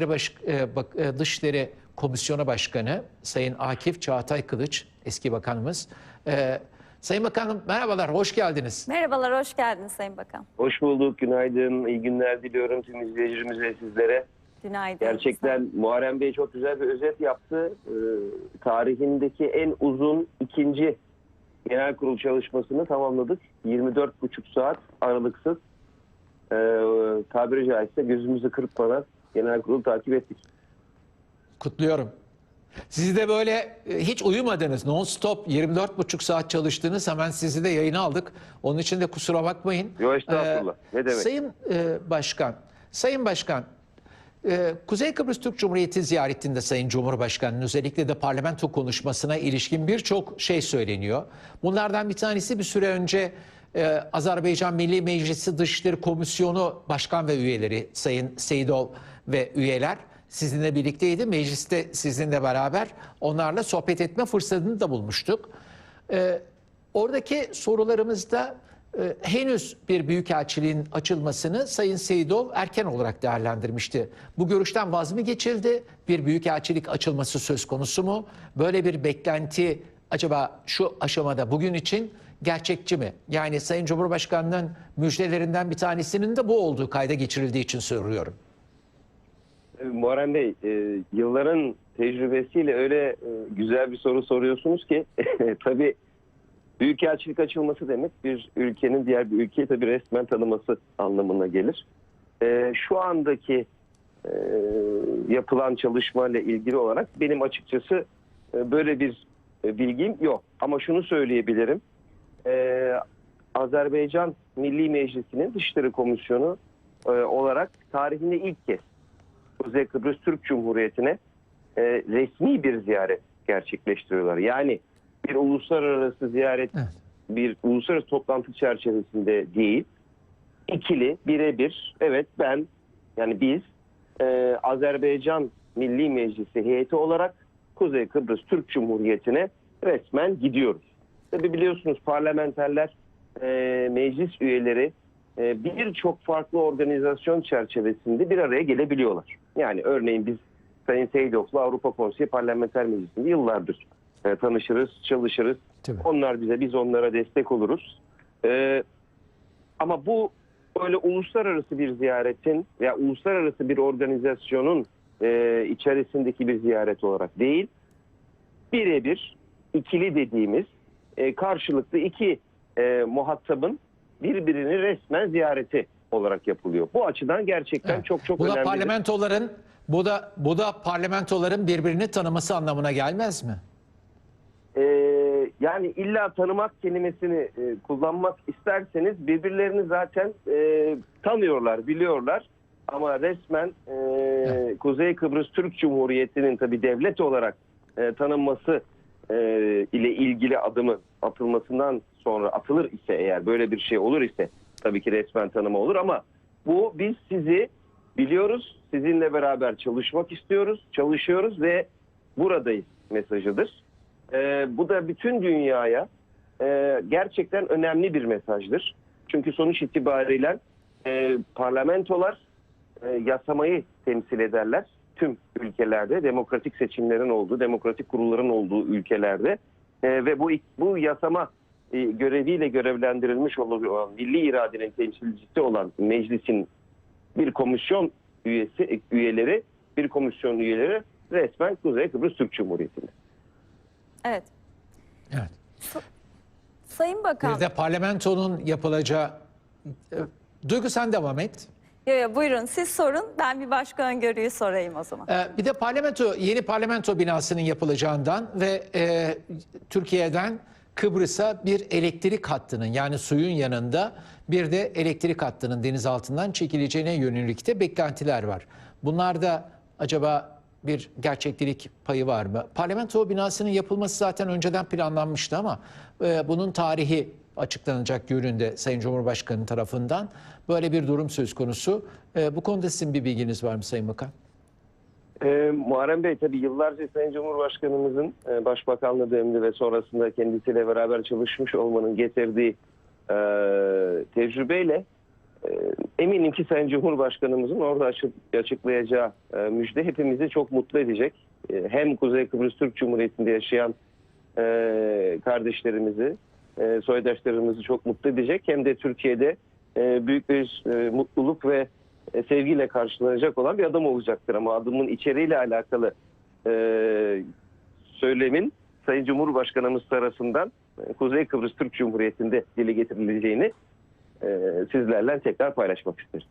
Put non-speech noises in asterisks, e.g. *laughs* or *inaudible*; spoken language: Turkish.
Baş, e, bak, e, Dışişleri Komisyonu Başkanı Sayın Akif Çağatay Kılıç, eski bakanımız. E, Sayın Bakanım merhabalar, hoş geldiniz. Merhabalar, hoş geldiniz Sayın Bakan. Hoş bulduk, günaydın, iyi günler diliyorum tüm izleyicilerimize, sizlere. Günaydın. Gerçekten Muharrem Bey çok güzel bir özet yaptı. Ee, tarihindeki en uzun ikinci genel kurul çalışmasını tamamladık. 24,5 saat aralıksız. Ee, tabiri caizse gözümüzü kırpmadan genel kurulu takip ettik. Kutluyorum. Sizi de böyle e, hiç uyumadınız, non-stop 24,5 saat çalıştınız. Hemen sizi de yayına aldık. Onun için de kusura bakmayın. Yo, estağfurullah. Ne demek? Sayın e, Başkan, Sayın Başkan, e, Kuzey Kıbrıs Türk Cumhuriyeti ziyaretinde Sayın Cumhurbaşkanı'nın özellikle de parlamento konuşmasına ilişkin birçok şey söyleniyor. Bunlardan bir tanesi bir süre önce e, Azerbaycan Milli Meclisi Dışişleri Komisyonu Başkan ve üyeleri Sayın Seyidov ve üyeler sizinle birlikteydi. Mecliste sizinle beraber onlarla sohbet etme fırsatını da bulmuştuk. E, oradaki sorularımızda e, henüz bir büyükelçiliğin açılmasını Sayın Seyidov erken olarak değerlendirmişti. Bu görüşten vaz mı geçildi? Bir büyükelçilik açılması söz konusu mu? Böyle bir beklenti acaba şu aşamada bugün için gerçekçi mi? Yani Sayın Cumhurbaşkanı'nın müjdelerinden bir tanesinin de bu olduğu kayda geçirildiği için soruyorum. Muharrem Bey, e, yılların tecrübesiyle öyle e, güzel bir soru soruyorsunuz ki *laughs* tabii büyükelçilik açılması demek bir ülkenin diğer bir ülkeyi tabii resmen tanıması anlamına gelir. E, şu andaki e, yapılan çalışmayla ilgili olarak benim açıkçası e, böyle bir e, bilgim yok. Ama şunu söyleyebilirim. E, Azerbaycan Milli Meclisi'nin Dışişleri Komisyonu e, olarak tarihinde ilk kez Kuzey Kıbrıs Türk Cumhuriyeti'ne e, resmi bir ziyaret gerçekleştiriyorlar. Yani bir uluslararası ziyaret, Evet. bir uluslararası toplantı çerçevesinde değil, ikili, birebir, evet ben, yani biz e, Azerbaycan Milli Meclisi heyeti olarak Kuzey Kıbrıs Türk Cumhuriyeti'ne resmen gidiyoruz. Tabi biliyorsunuz parlamenterler, e, meclis üyeleri birçok farklı organizasyon çerçevesinde bir araya gelebiliyorlar. Yani örneğin biz Sayın Seydok'la Avrupa Konseyi Parlamenter Meclisi'nde yıllardır e, tanışırız, çalışırız. Tabii. Onlar bize, biz onlara destek oluruz. E, ama bu böyle uluslararası bir ziyaretin veya uluslararası bir organizasyonun e, içerisindeki bir ziyaret olarak değil, birebir ikili dediğimiz e, karşılıklı iki e, muhatabın birbirini resmen ziyareti olarak yapılıyor. Bu açıdan gerçekten Evet. çok çok bu da önemli. parlamentoların bu da bu da parlamentoların birbirini tanıması anlamına gelmez mi? Ee, yani illa tanımak kelimesini e, kullanmak isterseniz birbirlerini zaten e, tanıyorlar, biliyorlar. Ama resmen e, Evet. Kuzey Kıbrıs Türk Cumhuriyeti'nin tabii devlet olarak e, tanınması e, ile ilgili adımı atılmasından sonra atılır ise eğer böyle bir şey olur ise tabii ki resmen tanıma olur ama bu biz sizi biliyoruz, sizinle beraber çalışmak istiyoruz, çalışıyoruz ve buradayız mesajıdır. Ee, bu da bütün dünyaya e, gerçekten önemli bir mesajdır. Çünkü sonuç itibariyle e, parlamentolar e, yasamayı temsil ederler. Tüm ülkelerde demokratik seçimlerin olduğu, demokratik kurulların olduğu ülkelerde E, ve bu bu yasama e, göreviyle görevlendirilmiş olan milli iradenin temsilcisi olan meclisin bir komisyon üyesi üyeleri, bir komisyon üyeleri resmen Kuzey Kıbrıs Türk Cumhuriyeti'nde. Evet. Evet. Sayın Bakan, Bir de parlamentonun yapılacağı E, Duygu sen devam et. Yo, yo, buyurun siz sorun, ben bir başka öngörüyü sorayım o zaman. Ee, Bir de parlamento yeni parlamento binasının yapılacağından ve e, Türkiye'den Kıbrıs'a bir elektrik hattının yani suyun yanında bir de elektrik hattının deniz altından çekileceğine yönelik de beklentiler var. Bunlarda acaba bir gerçeklik payı var mı? Parlamento binasının yapılması zaten önceden planlanmıştı ama e, bunun tarihi açıklanacak yönünde Sayın Cumhurbaşkanı tarafından böyle bir durum söz konusu. E, bu konuda sizin bir bilginiz var mı Sayın Bakan? Ee, Muharrem Bey tabii yıllarca Sayın Cumhurbaşkanımızın e, Başbakanlığı döneminde ve sonrasında kendisiyle beraber çalışmış olmanın getirdiği e, tecrübeyle e, eminim ki Sayın Cumhurbaşkanımızın orada açık, açıklayacağı e, müjde hepimizi çok mutlu edecek. E, hem Kuzey Kıbrıs Türk Cumhuriyeti'nde yaşayan e, kardeşlerimizi, e, soydaşlarımızı çok mutlu edecek. Hem de Türkiye'de e, büyük bir e, mutluluk ve e, sevgiyle karşılanacak olan bir adım olacaktır. Ama adımın içeriğiyle alakalı e, söylemin Sayın Cumhurbaşkanımız tarafından e, Kuzey Kıbrıs Türk Cumhuriyeti'nde dile getirileceğini e, sizlerle tekrar paylaşmak isterim.